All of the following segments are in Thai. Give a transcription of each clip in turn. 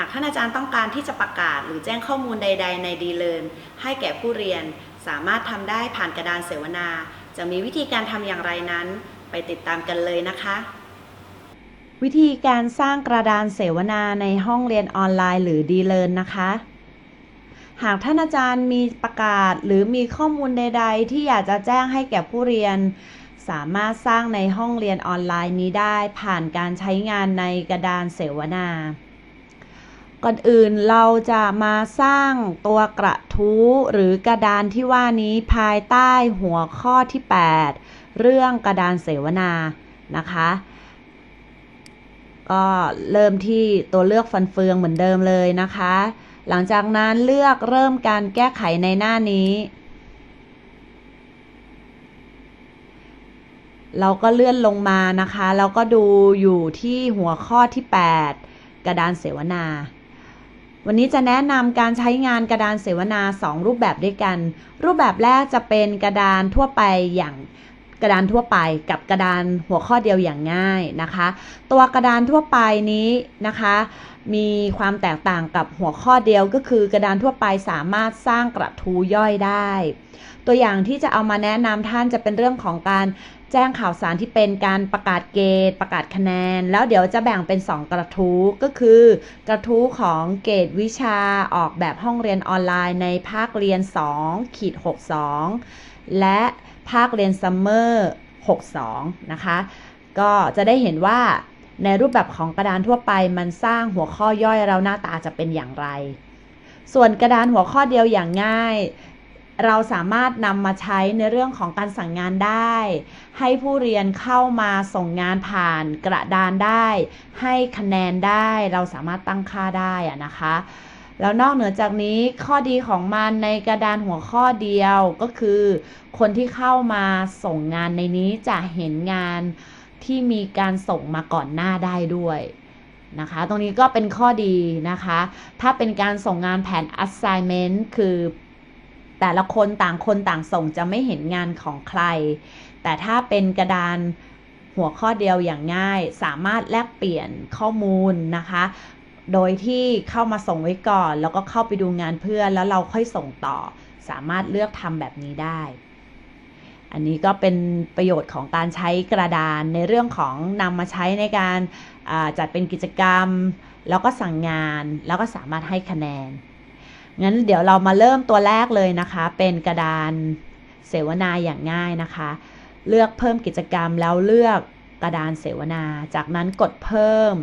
หากท่านอาจารย์ต้องการที่จะประกาศ หรือแจ้งข้อมูลใด ๆ ในดีเลินให้แก่ผู้เรียนสามารถทำได้ผ่านกระดานเสวนา จะมีวิธีการทำอย่างไรนั้น ไปติดตามกันเลยนะคะ วิธีการสร้างกระดานเสวนาในห้องเรียนออนไลน์หรือดีเลินนะคะหากท่านอาจารย์มีประกาศหรือมีข้อมูลใด ๆ ที่อยากจะแจ้งให้แก่ผู้เรียน สามารถสร้างในห้องเรียนออนไลน์นี้ได้ผ่านการใช้งานในกระดานเสวนา ก่อนอื่นเราจะมาสร้างตัวกระทู้หรือกระดานที่ว่านี้ภายใต้หัวข้อที่ 8 เรื่องกระดานเสวนานะคะ ก็เริ่มที่ตัวเลือกฟันเฟืองเหมือนเดิมเลยนะคะ หลังจากนั้นเลือกเริ่มการแก้ไขในหน้านี้ เราก็เลื่อนลงมานะคะ แล้วก็ดูอยู่ที่หัวข้อที่ 8 กระดานเสวนา วันนี้จะแนะนำการใช้งานกระดานเสวนา 2 รูปแบบด้วยกัน รูปแบบแรกจะเป็นกระดานทั่วไปอย่างกระดานทั่วไปกับกระดานหัวข้อเดียวอย่างง่ายนะคะ ตัวกระดานทั่วไปนี้นะคะ มีความแตกต่างกับหัวข้อเดียวก็คือกระดานทั่วไปสามารถสร้างกระทู้ย่อยได้ ตัวอย่างที่จะเอามาแนะนำท่านจะเป็นเรื่องของการแจ้งข่าวสารที่เป็นการประกาศเกณฑ์ประกาศคะแนน แล้วเดี๋ยวจะแบ่งเป็น 2 กระทู้ก็คือ กระทู้ของเกรดวิชาออกแบบห้องเรียนออนไลน์ในภาคเรียน2ขีด62 และภาคเรียนซัมเมอร์62 นะคะ ก็จะได้เห็นว่าในรูปแบบของกระดานทั่วไปมันสร้างหัวข้อย่อยแล้วหน้าตาจะเป็นอย่างไร ส่วนกระดานหัวข้อเดียวอย่างง่าย เราสามารถนำมาใช้ในเรื่องของการสั่งงานได้ ให้ผู้เรียนเข้ามาส่งงานผ่านกระดานได้ ให้คะแนนได้ เราสามารถตั้งค่าได้อะนะคะ แล้วนอกเหนือจากนี้ข้อดีของมันในกระดานหัวข้อเดียวก็คือ คนที่เข้ามาส่งงานในนี้จะเห็นงานที่มีการส่งมาก่อนหน้าได้ด้วยนะคะ ตรงนี้ก็เป็นข้อดีนะคะ ถ้าเป็นการส่งงานแผน assignment คือ แต่ละคนต่างคนต่างส่งจะไม่เห็นงานของใคร แต่ถ้าเป็นกระดานหัวข้อเดียวอย่างง่าย สามารถแลกเปลี่ยนข้อมูลนะคะ โดยที่เข้ามาส่งไว้ก่อน แล้วก็เข้าไปดูงานเพื่อนแล้วเราค่อยส่งต่อ สามารถเลือกทำแบบนี้ได้ อันนี้ก็เป็นประโยชน์ของการใช้กระดานในเรื่องของนำมาใช้ในการาจัดเป็นกิจกรรม แล้วก็สั่งงานแล้วก็สามารถให้คะแนน งั้นเดี๋ยวเรามาเริ่มตัวแรกเลยนะคะ เป็นกระดานเสวนาอย่างง่ายนะคะ เลือกเพิ่มกิจกรรมแล้วเลือกกระดานเสวนา จากนั้นกดเพิ่ม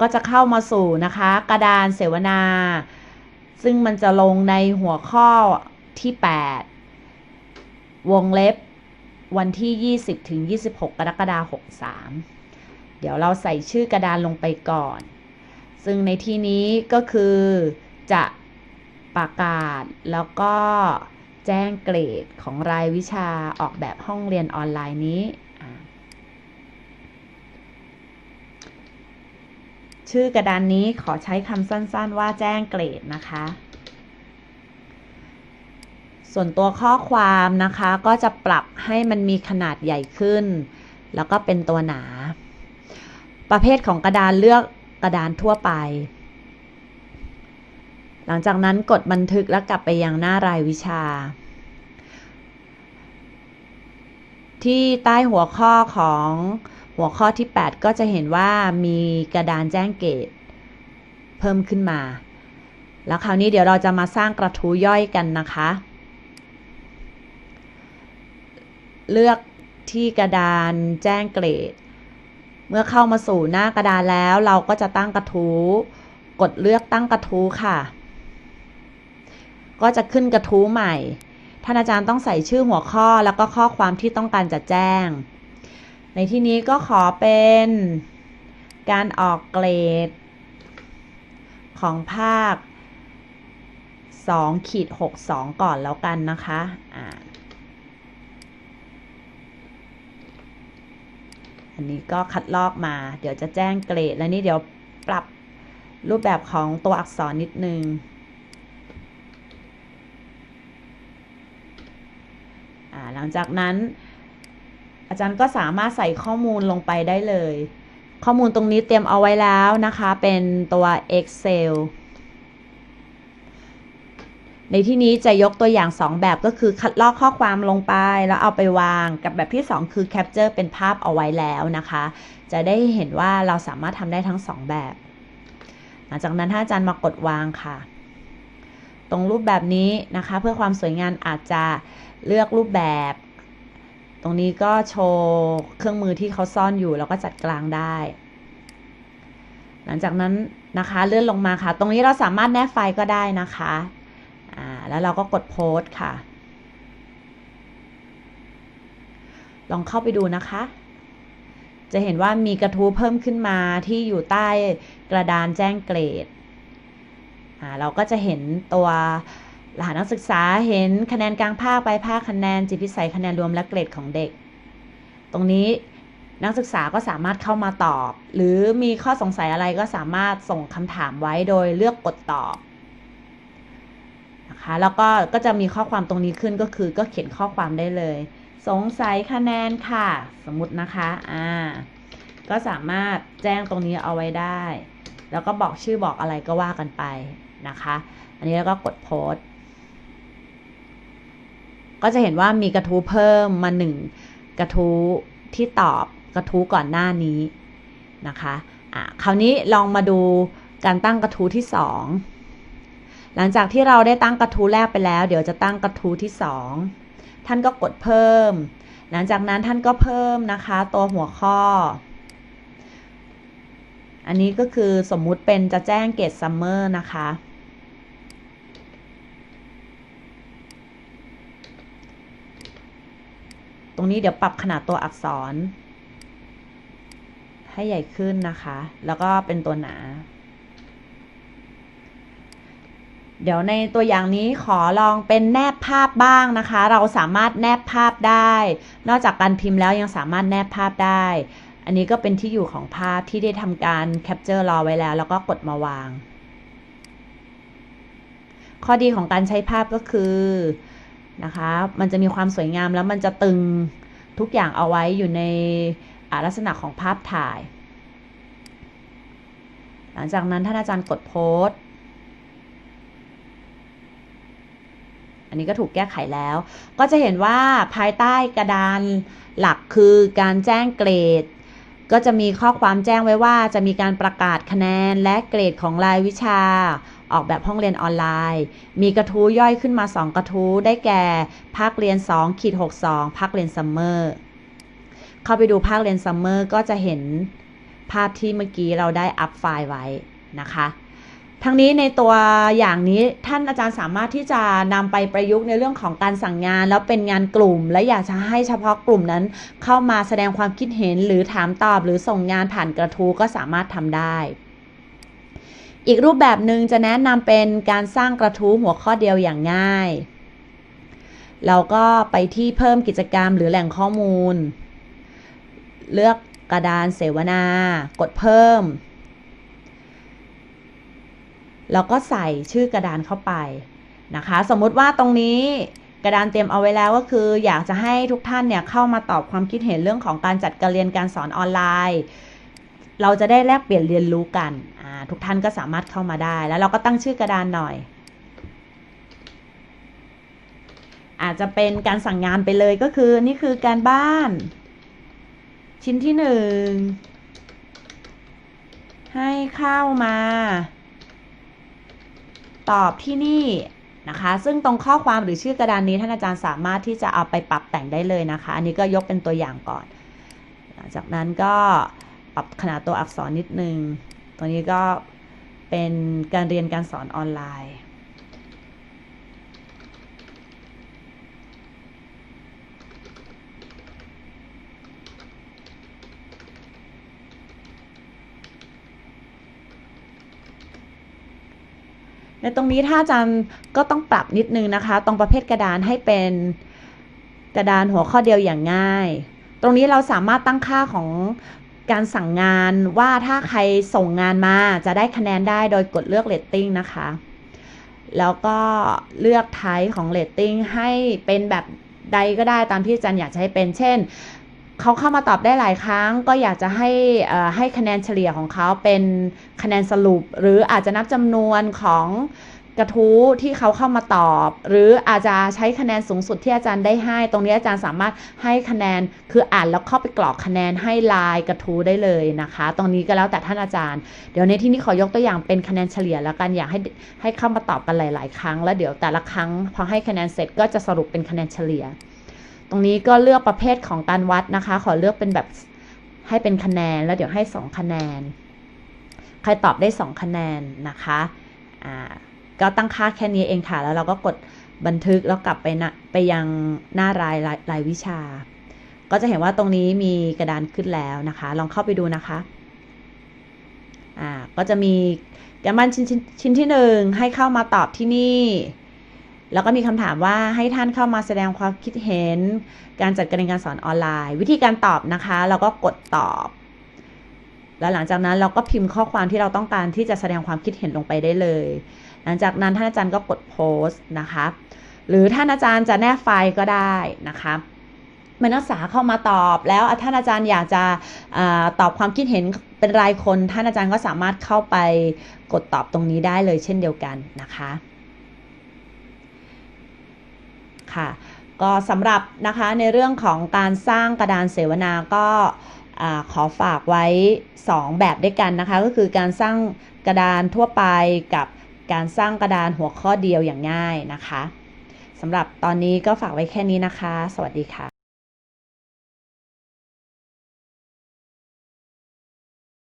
ก็จะเข้ามาสู่นะคะ กระดานเสวนา ซึ่งมันจะลงในหัวข้อที่ 8 วงเล็บวันที่ 20 ถึง 26 กรกฎาคม 63 เดี๋ยวเราใส่ชื่อกระดานลงไปก่อน ซึ่งในที่นี้ก็คือจะประกาศแล้วก็แจ้งเกรดของรายวิชาออกแบบห้องเรียนออนไลน์นี้ ชื่อกระดานนี้ขอใช้คำสั้นๆว่าแจ้งเกรดนะคะ ส่วนตัวข้อความนะคะก็จะปรับให้มันมีขนาดใหญ่ขึ้น แล้วก็เป็นตัวหนา ประเภทของกระดานเลือก กระดานทั่วไป หลังจากนั้นกดบันทึกแล้วกลับไปยังหน้ารายวิชา ที่ใต้หัวข้อของหัวข้อที่ 8 ก็จะเห็นว่ามีกระดานแจ้งเกตเพิ่มขึ้นมา แล้วคราวนี้เดี๋ยวเราจะมาสร้างกระทู้ย่อยกันนะคะ เลือกที่กระดานแจ้งเกรด เมื่อเข้ามาสู่หน้ากระดานแล้ว เราก็จะตั้งกระทู้ กดเลือกตั้งกระทู้ค่ะ ก็จะขึ้นกระทู้ใหม่ ท่านอาจารย์ต้องใส่ชื่อหัวข้อแล้วก็ข้อความที่ต้องการจะแจ้ง ในที่นี้ก็ขอเป็นการออกเกรด ของภาค2ขีด62 ก่อนแล้วกันนะคะ อ่า อันนี้ก็คัดลอกมา เดี๋ยวจะแจ้งเกรด แล้วนี่เดี๋ยวปรับรูปแบบของตัวอักษรนิดนึงหลังจากนั้น อาจารย์ก็สามารถใส่ข้อมูลลงไปได้เลย ข้อมูลตรงนี้เตรียมเอาไว้แล้วนะคะ เป็นตัว Excel ในที่นี้จะยกตัวอย่าง 2 แบบก็คือคัดลอกข้อความลงไป แล้วเอาไปวางกับแบบที่ 2 คือ Capture เป็นภาพเอาไว้แล้วนะคะ จะได้เห็นว่าเราสามารถทำได้ทั้ง 2 แบบ หลังจากนั้นถ้าอาจารย์มากดวางค่ะ ตรงรูปแบบนี้นะคะ เพื่อความสวยงามอาจจะเลือกรูปแบบ ตรงนี้ก็โชว์เครื่องมือที่เขาซ่อนอยู่แล้วก็จัดกลางได้ หลังจากนั้นนะคะเลื่อนลงมาค่ะ ตรงนี้เราสามารถแนบไฟล์ก็ได้นะคะ แล้วเราก็กดโพสต์ค่ะ ลองเข้าไปดูนะคะ จะเห็นว่ามีกระทู้เพิ่มขึ้นมาที่อยู่ใต้กระดานแจ้งเกรด เราก็จะเห็นตัวรหัสนักศึกษาเห็นคะแนนกลางภาคไปภาคคะแนนจิตพิสัยคะแนนรวมและเกรดของเด็ก ตรงนี้นักศึกษาก็สามารถเข้ามาตอบ หรือมีข้อสงสัยอะไรก็สามารถส่งคำถามไว้โดยเลือกกดตอบ นะคะแล้วก็ก็จะมีข้อความตรงนี้ขึ้นก็คือก็เขียนข้อความได้เลย สงสัยคะแนนค่ะ สมมตินะคะอ่าก็สามารถแจ้งตรงนี้เอาไว้ได้ แล้วก็บอกชื่อบอกอะไรก็ว่ากันไปนะคะ อันนี้แล้วก็กดโพสต์ก็จะเห็นว่ามีกระทู้เพิ่มมาหนึ่งกระทู้ที่ตอบกระทู้ก่อนหน้านี้นะคะอะคราวนี้ลองมาดูการตั้งกระทู้ที่สอง หลังจากที่เราได้ตั้งกระทู้แรกไปแล้ว เดี๋ยวจะตั้งกระทู้ที่สองท่านก็กดเพิ่ม หลังจากนั้นท่านก็เพิ่มนะคะ ตัวหัวข้อ อันนี้ก็คือสมมุติเป็นจะแจ้งเกรดซัมเมอร์นะคะตรงนี้เดี๋ยวปรับขนาดตัวอักษร ให้ใหญ่ขึ้นนะคะ แล้วก็เป็นตัวหนา เดี๋ยวในตัวอย่างนี้ขอลองเป็นแนบภาพบ้างนะคะ เราสามารถแนบภาพได้ นอกจากการพิมพ์แล้วยังสามารถแนบภาพได้ อันนี้ก็เป็นที่อยู่ของภาพที่ได้ทำการแคปเจอร์รอไว้แล้ว แล้วก็กดมาวาง ข้อดีของการใช้ภาพก็คือนะคะ มันจะมีความสวยงามแล้วมันจะตึงทุกอย่างเอาไว้อยู่ในลักษณะของภาพถ่าย หลังจากนั้นท่านอาจารย์กดโพสต์ อันนี้ก็ถูกแก้ไขแล้ว ก็จะเห็นว่าภายใต้กระดานหลักคือการแจ้งเกรด ก็จะมีข้อความแจ้งไว้ว่าจะมีการประกาศคะแนนและเกรดของรายวิชาออกแบบห้องเรียนออนไลน์ มีกระทู้ย่อยขึ้นมา 2 กระทู้ได้แก่ภาคเรียน2ขีด62ภาคเรียนซัมเมอร์เข้าไปดูภาคเรียนซัมเมอร์ก็จะเห็นภาพที่เมื่อกี้เราได้อัพไฟล์ไว้นะคะ ทั้งนี้ในตัวอย่างนี้ท่านอาจารย์สามารถที่จะนำไปประยุกต์ในเรื่องของการสั่งงาน แล้วเป็นงานกลุ่ม และอยากจะให้เฉพาะกลุ่มนั้น เข้ามาแสดงความคิดเห็นหรือถามตอบ หรือส่งงานผ่านกระทู้ก็สามารถทำได้ อีกรูปแบบหนึ่งจะแนะนำเป็นการสร้างกระทู้หัวข้อเดียวอย่างง่าย เราก็ไปที่เพิ่มกิจกรรมหรือแหล่งข้อมูล เลือกกระดานเสวนากดเพิ่ม แล้วก็ใส่ชื่อกระดานเข้าไปนะคะ สมมุติว่าตรงนี้กระดานเตรียมเอาไว้แล้วก็คือ อยากจะให้ทุกท่านเนี่ยเข้ามาตอบความคิดเห็นเรื่องของการจัดการเรียนการสอนออนไลน์ เราจะได้แลกเปลี่ยนเรียนรู้กันทุกท่านก็สามารถเข้ามาได้ แล้วเราก็ตั้งชื่อกระดานหน่อย อาจจะเป็นการสั่งงานไปเลยก็คือนี่คือการบ้าน ชิ้นที่หนึ่งให้เข้ามา ตอบที่นี่นะคะ ซึ่งตรงข้อความหรือชื่อกระดานนี้ท่านอาจารย์สามารถที่จะเอาไปปรับแต่งได้เลยนะคะ อันนี้ก็ยกเป็นตัวอย่างก่อน หลังจากนั้นก็ปรับขนาดตัวอักษรนิดนึง ตรงนี้ก็เป็นการเรียนการสอนออนไลน์ ในตรงนี้ถ้าอาจารย์ก็ต้องปรับนิดนึงนะคะ ตรงประเภทกระดานให้เป็นกระดานหัวข้อเดียวอย่างง่าย ตรงนี้เราสามารถตั้งค่าของการสั่งงานว่าถ้าใครส่งงานมาจะได้คะแนนได้โดยกดเลือกเรตติ้งนะคะ แล้วก็เลือกไทป์ของเรตติ้งให้เป็นแบบใดก็ได้ตามที่อาจารย์อยากจะให้เป็น เช่น เขาเข้ามาตอบได้หลายครั้ง ก็อยากจะให้ให้คะแนนเฉลี่ยของเขาเป็นคะแนนสรุป หรืออาจจะนับจำนวนของกระทู้ที่เขาเข้ามาตอบ หรืออาจจะใช้คะแนนสูงสุดที่อาจารย์ได้ให้ ตรงนี้อาจารย์สามารถให้คะแนนคืออ่านแล้วเข้าไปกรอกคะแนนให้ลายกระทู้ได้เลยนะคะ ตรงนี้ก็แล้วแต่ท่านอาจารย์ เดี๋ยวในที่นี้ขอยกตัวอย่างเป็นคะแนนเฉลี่ยแล้วกันอยากให้ให้เข้ามาตอบกันหลาย ๆ ครั้ง แล้วเดี๋ยวแต่ละครั้งพอให้คะแนนเสร็จก็จะสรุปเป็นคะแนนเฉลี่ย ตรงนี้ก็เลือกประเภทของการวัดนะคะ ขอเลือกเป็นแบบให้เป็นคะแนนแล้วเดี๋ยวให้สองคะแนน ใครตอบได้สองคะแนนนะคะอ่าก็ตั้งค่าแค่นี้เองค่ะ แล้วเราก็กดบันทึกแล้วกลับไปนะไปยังหน้ารายรายรายวิชา ก็จะเห็นว่าตรงนี้มีกระดานขึ้นแล้วนะคะ ลองเข้าไปดูนะคะอ่าก็จะมีการบ้านชิ้นชิ้นที่หนึ่งให้เข้ามาตอบที่นี่ แล้วก็มีคำถามว่าให้ท่านเข้ามาแสดงความคิดเห็น การจัดการเรียนการสอนออนไลน์ วิธีการตอบนะคะ เราก็กดตอบ แล้วหลังจากนั้นเราก็พิมพ์ข้อความที่เราต้องการที่จะแสดงความคิดเห็นลงไปได้เลย หลังจากนั้นท่านอาจารย์ก็กดโพสต์นะคะ หรือท่านอาจารย์จะแนบไฟล์ก็ได้นะคะมนักศึกษาเข้ามาตอบแล้วท่านอาจารย์อยากจะอตอบความคิดเห็นเป็นรายคน ท่านอาจารย์ก็สามารถเข้าไปกดตอบตรงนี้ได้เลยเช่นเดียวกันนะคะ ค่ะ ก็สำหรับนะคะในเรื่องของการสร้างกระดานเสวนาก็ขอฝากไว้ 2 แบบด้วยกันนะคะ ก็คือการสร้างกระดานทั่วไปกับการสร้างกระดานหัวข้อเดียวอย่างง่ายนะคะสำหรับตอนนี้ก็ฝากไว้แค่นี้นะคะ สวัสดีค่ะ